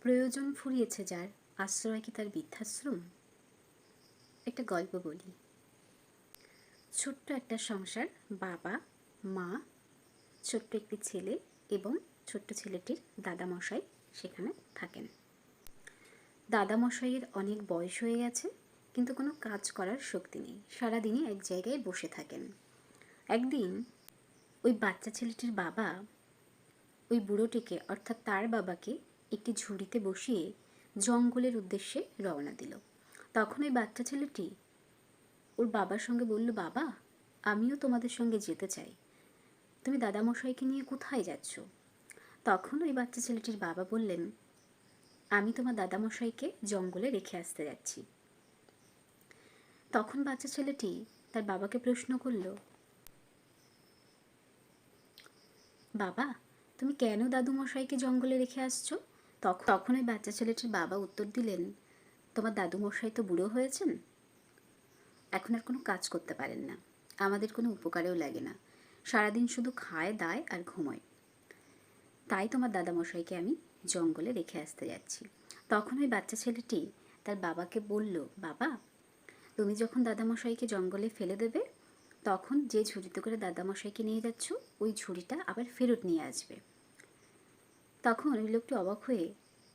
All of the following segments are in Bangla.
প্রয়োজন ফুরিয়েছে যার আশ্রয় কি তার বৃদ্ধাশ্রম? একটা গল্প বলি। ছোট্ট একটা সংসার, বাবা, মা, ছোট্ট একটি ছেলে এবং ছোট্ট ছেলেটির দাদামশাই সেখানে থাকেন। দাদামশাইয়ের অনেক বয়স হয়ে গেছে, কিন্তু কোনো কাজ করার শক্তি নেই। সারাদিনই এক জায়গায় বসে থাকেন। একদিন ওই বাচ্চা ছেলেটির বাবা ওই বুড়োটিকে, অর্থাৎ তার বাবাকে একটি ঝুড়িতে বসিয়ে জঙ্গলের উদ্দেশ্যে রওনা দিল। তখন ওই বাচ্চা ছেলেটি ওর বাবার সঙ্গে বলল, বাবা, আমিও তোমাদের সঙ্গে যেতে চাই। তুমি দাদামশাইকে নিয়ে কোথায় যাচ্ছ? তখন ওই বাচ্চা ছেলেটির বাবা বললেন, আমি তোমার দাদামশাইকে জঙ্গলে রেখে আসতে যাচ্ছি। তখন বাচ্চা ছেলেটি তার বাবাকে প্রশ্ন করল, বাবা, তুমি কেন দাদুমশাইকে জঙ্গলে রেখে আসছো? তখন ওই বাচ্চা ছেলেটির বাবা উত্তর দিলেন, তোমার দাদুমশাই তো বুড়ো হয়েছেন? এখন আর কোনো কাজ করতে পারেন না। আমাদের কোনো উপকারেও লাগে না। সারাদিন শুধু খায়, দায় আর ঘুমোয়। তাই তোমার দাদামশাইকে আমি জঙ্গলে রেখে আসতে যাচ্ছি। তখন ওই বাচ্চা ছেলেটি তার বাবাকে বলল, বাবা, তুমি যখন দাদামশাইকে জঙ্গলে ফেলে দেবে, তখন যে ঝুড়িতে করে দাদামশাইকে নিয়ে যাচ্ছ, ওই ঝুড়িটা আবার ফেরত নিয়ে আসবে। তখন ওই লোকটি অবাক হয়ে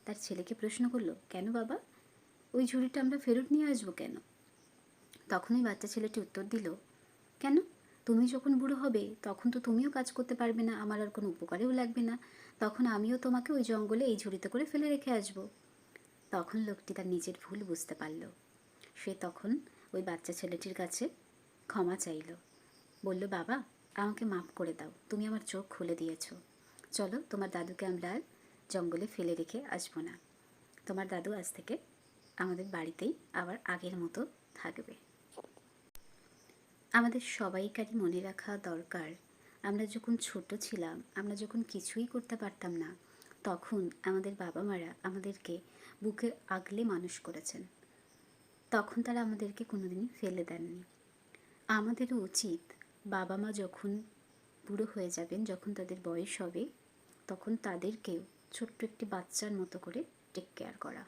তার ছেলেকে প্রশ্ন করল, কেন বাবা? ওই ঝুড়িটা আমরা ফেরত নিয়ে আসব কেন? তখনই বাচ্চা ছেলেটি উত্তর দিল, কেন? তুমি যখন বুড়ো হবে, তখন তো তুমিও কাজ করতে পারবে না, আমার আর কোনো উপকারেও লাগবে না। তখন আমিও তোমাকে ওই জঙ্গলে, এই ঝুড়িতে করে ফেলে রেখে আসব। তখন লোকটি তার নিজের ভুল বুঝতে পারল। সে তখন ওই বাচ্চা ছেলেটির কাছে ক্ষমা চাইল, বলল, বাবা, আমাকে মাফ করে দাও, তুমি আমার চোখ খুলে দিয়েছ। চলো, তোমার দাদুকে আমরা আর জঙ্গলে ফেলে রেখে আসব না। তোমার দাদু আজ থেকে আমাদের বাড়িতেই আবার আগের মতো থাকবে। আমাদের সবাইকারই মনে রাখা দরকার, আমরা যখন ছোট ছিলাম, আমরা যখন কিছুই করতে পারতাম না, তখন আমাদের বাবা মারা আমাদেরকে বুকে আগলে মানুষ করেছেন। তখন তারা আমাদেরকে কোনোদিনই ফেলে দেননি। আমাদেরও উচিত বাবা মা যখন বুড়ো হয়ে যাবেন, যখন তাদের বয়স হবে তখন তাদেরকেও ছোট্ট একটি বাচ্চার মতো করে টেক কেয়ার করা।